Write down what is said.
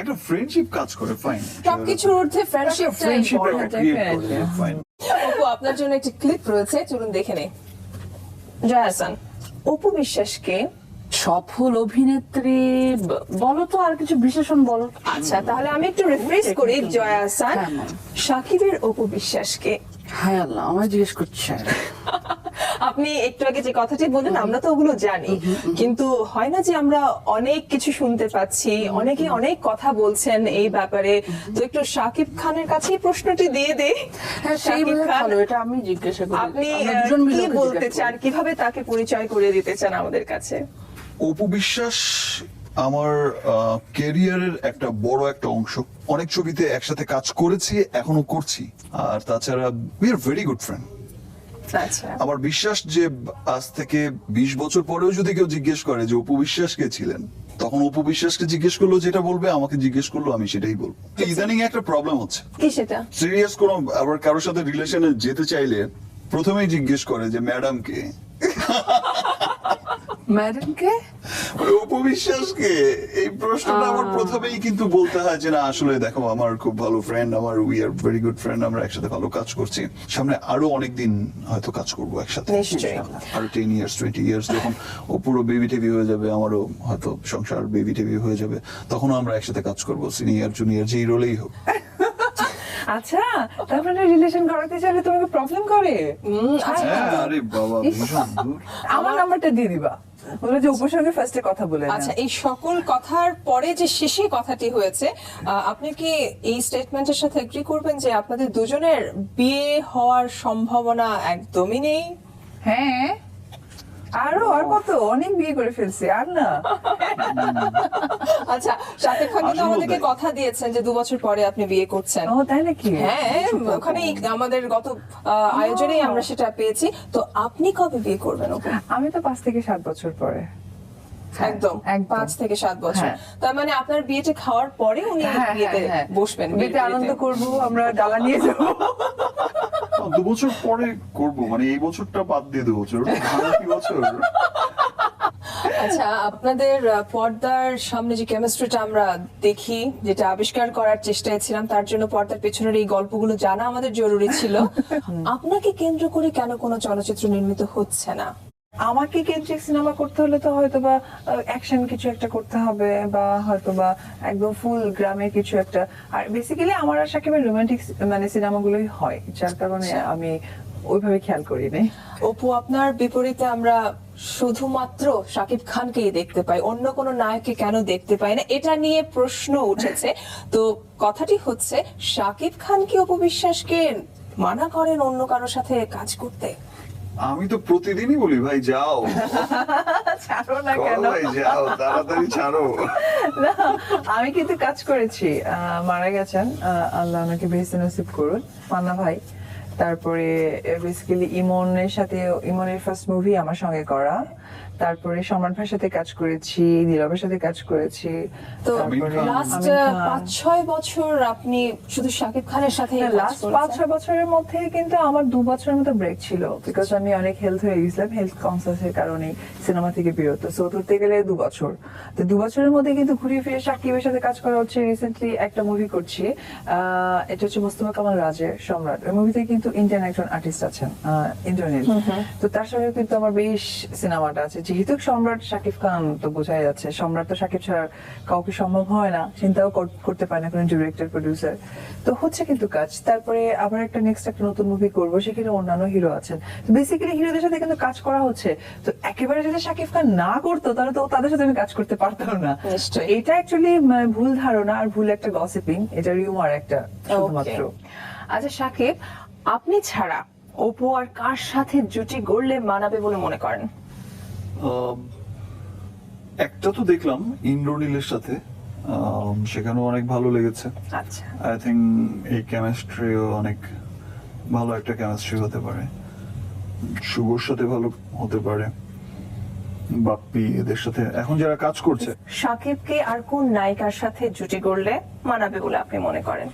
একটা ফ্রেন্ডশিপ কাজ করে ফাইন সবকিছুর ঊর্ধ্বে friendship friendship definitely. Fine Apu আপনার জন্য একটি ক্লিপ রয়েছে চলুন দেখে নেই। জয় হাসান। অপু বিশ্বাসকে সফল অভিনেত্রী বলো তো আর কিছু বিশেষণ বলো। আচ্ছা তাহলে আমি একটু রিফ্রেশ করি জয় হাসান। হ্যাঁ, সাকিবের অপু বিশ্বাসকে। হায় আল্লাহ আমায় জিজ্ঞেস করছে। আপনি একটু আগে যে কথাটি বললেন আমরা তো ওগুলো জানি। কিন্তু হয় না যে আমরা অনেক কিছু শুনতে পাচ্ছি অনেকে অনেক কথা বলছেন এই ব্যাপারে। তো একটু শাকিব খানের কাছেই প্রশ্নটি দিয়ে দে হ্যাঁ এটা আমি জিজ্ঞাসা করি। আপনি কি বলতে চান? কীভাবে তাকে পরিচয় করে দিতে চান আমাদের কাছে? অপু বিশ্বাস আমার ক্যারিয়ারের একটা বড় একটা অংশ। অনেক ছবিতে একসাথে কাজ করেছি এখনও করছি। আর তাছাড়া we are very good friend আমার বিশ্বাস যে আজ থেকে বিশ বছর পরেও যদি কেউ জিজ্ঞেস করে যে অপু বিশ্বাস কে ছিলেন তখন অপু বিশ্বাসকে জিজ্ঞেস করল যেটা বলবে আমাকে জিজ্ঞেস করল আমি সেটাই বলব। ইদানিং একটা প্রবলেম হচ্ছে। কি সেটা? সিরিয়াস কোনো আবার কারোর সাথে রিলেশনে যেতে চাইলে প্রথমেই জিজ্ঞেস করে যে ম্যাডাম কে। ম্যাডামকে ওই অপু বিশ্বাসকে এই প্রশ্নটা আমার প্রথমেই কিন্তু বলতে হয় যে না আসলে দেখো আমার খুব ভালো ফ্রেন্ড আমার we are very good friend আমরা একসাথে ভালো কাজ করছি। সামনে আরও অনেক দিন হয়তো কাজ করব একসাথে। আরও টেন ইয়ার্স টোয়েন্টি ইয়ার্স যখন ও পুরো বেবি টেবি হয়ে যাবে আমারও হয়তো সংসার বেবি টেবি হয়ে যাবে তখনও আমরা একসাথে কাজ করব সিনিয়র জুনিয়র যেই রোলেই হোক। আচ্ছা তারপরে রিলেশন করাতে চাইলে তোমাকে প্রবলেম করে? উম, আচ্ছা। হ্যাঁ আরে বাবা আমার নাম্বারটা দিয়ে দিবা। বলে যে উপর সঙ্গে ফার্স্টে কথা বলে আচ্ছা এই সকল কথার পরে যে শেষে কথাটি হয়েছে আহ, আপনি কি এই স্টেটমেন্টের সাথে এগ্রি করবেন যে আপনাদের দুজনের বিয়ে হওয়ার সম্ভাবনা একদমই নেই? হ্যাঁ। আরও আর কত? অনেক বিয়ে করে ফেলছে আর না। আচ্ছা শাকিব খান কিন্তু আমাদেরকে কথা দিয়েছেন যে দু বছর পরে আপনি বিয়ে করছেন। ও তাই নাকি? হ্যাঁ ওখানে আমাদের গত আহ, আয়োজনেই আমরা সেটা পেয়েছি। তো আপনি কবে বিয়ে করবেন আমি তো পাঁচ থেকে সাত বছর পরে। একদম। পাঁচ থেকে সাত বছর। হ্যাঁ। তার মানে আপনার বিয়েটা খাওয়ার পরে উনি হ্যাঁ বিয়েতে হ্যাঁ। হ্যাঁ বসবেন বিয়েতে আনন্দ। করব আমরা ডালা নিয়ে যাব। দু বছর পরে করব মানে এই বছরটা বাদ দিয়ে দু বছর কি বছর? আচ্ছা আপনাদের পর্দার সামনে যে কেমিস্ট্রিটা আমরা দেখি যেটা আবিষ্কার করার চেষ্টায় ছিলাম তার জন্য পর্দার পেছনের এই গল্পগুলো জানা আমাদের জরুরি ছিল। আপনাকে কেন্দ্র করে কেন কোনো চলচ্চিত্র নির্মিত হচ্ছে না? আমাকে কেন্দ্রিক সিনেমা করতে হলে তো হয়তো বা অ্যাকশন কিছু একটা করতে হবে বা হয়তো বা একদম ফুল গ্রামে কিছু একটা। আর বেসিক্যালি আমার আর সাকিবের রোমান্টিক মানে সিনেমাগুলোই হয়, যার কারণে আমি ওইভাবে খেয়াল করিনি। অপু, আপনার বিপরীতে আমরা শুধুমাত্র শাকিব খানকেই দেখতে পাই, অন্য কোনো নায়ককে কেন দেখতে পাই না, এটা নিয়ে প্রশ্ন উঠেছে। তো কথাটি হচ্ছে শাকিব খান কি অপু বিশ্বাসকে মানা করেন অন্য কারোর সাথে কাজ করতে? আমি তো প্রতিদিনই বলি ভাই যাও। ছাড়ো না কেন? ভাই যাও তাড়াতাড়ি ছাড়ো। আমি কিন্তু কাজ করেছি। মারা গেছেন। আল্লাহ ওনাকে বেহেস্ত নসিব করুন। পান্না ভাই তারপরে বেসিক্যালি ইমনের সাথে ইমনের ফার্স্ট মুভি আমার সঙ্গে করা। তারপরে সম্রাট সাথে কাজ করেছি নীরবের সাথে কাজ করেছি তো লাস্ট পাঁচ ছয় বছর আপনি শুধু শাকিব খানের সাথে লাস্ট পাঁচ ছয় বছরের মধ্যে কিন্তু আমার দু বছরের মতো ব্রেক ছিল বিকজ আমি অনেক হেলথ হয়ে গেছিলাম হেলথ কারণে সিনেমা থেকে বিরত। সো ধরতে গেলে দু বছর। তো দু বছরের মধ্যে কিন্তু ঘুরে ফিরে সাকিবের সাথে কাজ করা হচ্ছে। রিসেন্টলি একটা মুভি করছি আহ, এটা হচ্ছে মোস্তফা কামাল রাজের সম্রাট। ওই মুভিতে কিন্তু ইন্ডিয়ান একজন আর্টিস্ট আছেন ইন্টারনেট তো তার সঙ্গে কিন্তু আমার বেশ সিনেমাটা আছে। যেহেতু সম্রাট শাকিব খান তো বোঝাই যাচ্ছে সম্রাট তো শাকিব ছাড়া কাউকে সম্ভব হয় না চিন্তাও করতে পারে না কোনো ডিরেক্টর প্রডিউসার তো হচ্ছে কিন্তু কাজ। তারপরে আবার একটা নেক্সট একটা নতুন মুভি করব সেখানে অন্যান্য হিরো আছেন। তো বেসিক্যালি হিরোদের সাথে কিন্তু কাজ করা হচ্ছে। তো একেবারে যদি শাকিব খান না করতো তাহলে তো তাদের সাথে আমি কাজ করতে পারতাম না। তো এটা অ্যাকচুয়ালি ভুল ধারণা আর ভুল একটা গসিপিং এটা রিউমার একটা শুধুমাত্র। আচ্ছা শাকিব আপনি ছাড়া অপু আর কার সাথে জুটি গড়লে মানাবে বলে মনে করেন? একটা তো দেখলাম ইন্দ্রনীলের সাথে। সেখানেও অনেক ভালো লেগেছে। আচ্ছা। আই থিঙ্ক এই কেমিস্ট্রিও অনেক ভালো একটা কেমিস্ট্রি হতে পারে। শুভর সাথে ভালো হতে পারে। বাপ্পি এদের সাথে। এখন যারা কাজ করছে। শাকিবকে আর কোন নায়িকার সাথে জুটি গড়লে মানাবে বলে আপনি মনে করেন?